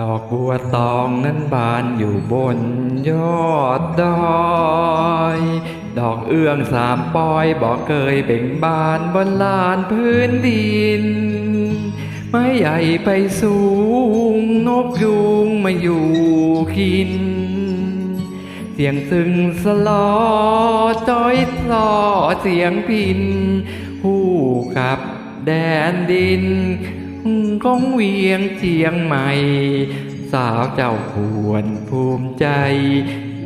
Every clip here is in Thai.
ดอกบัวตองนั้นบานอยู่บนยอดดอย ดอกเอื้องสามปอยบอกเคยเบ่งบานบนลานพื้นดิน ไม้ใหญ่ไปสูงนกยุงมาอยู่กิน เสียงซึงสลอจ้อยสลอเสียงพินผู้กับแดนดิน กองเวียงเจียงใหม่ สาวเจ้าควรภูมิใจ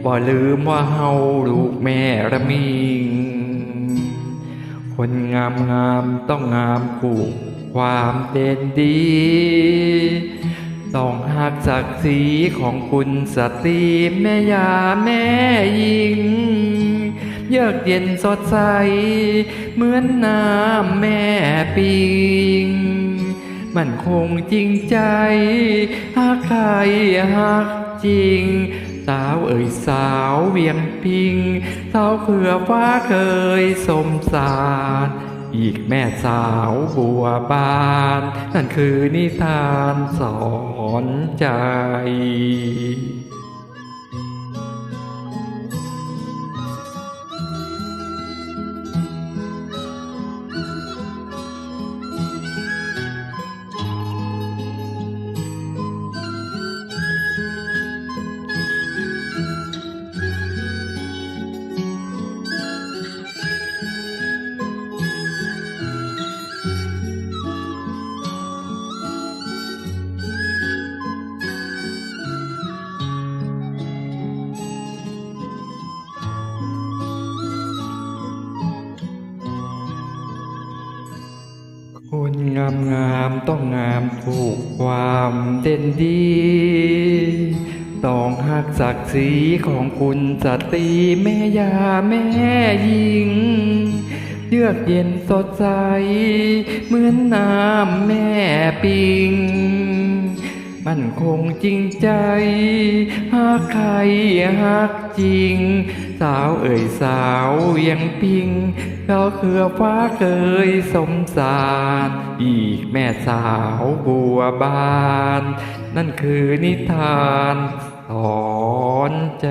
บ่ลืมว่าเฮาลูกแม่ระมิง คนงามงามต้องงามคู่ความเด่นดี ต้องหักศักดิ์ศรีของคุณสตรีแม่ยาแม่หญิง เยือกเย็นสดใส เหมือนน้ำแม่ปิง มันคงจริงใจหักใครหักจริง สาวเอ่ยสาวเวียงพิง สาวเขื่อฟ้าเคยสมสารอีกแม่สาวบัวบาน นั่นคือนิทานสอนใจ คนงามงามต้องงามถูกความเด่นดีต้องหักศักดิ์ศรีของคุณสตรีแม่ยาแม่หญิง เยือกเย็นสดใส เหมือนน้ำแม่ปิง มันคงจริงใจหักใครหักจริง สาวเอ่ยสาวเวียงพิงเขาคือฟ้าเคยสมสาร อีกแม่สาวบัวบาน นั่นคือนิทานสอนใจ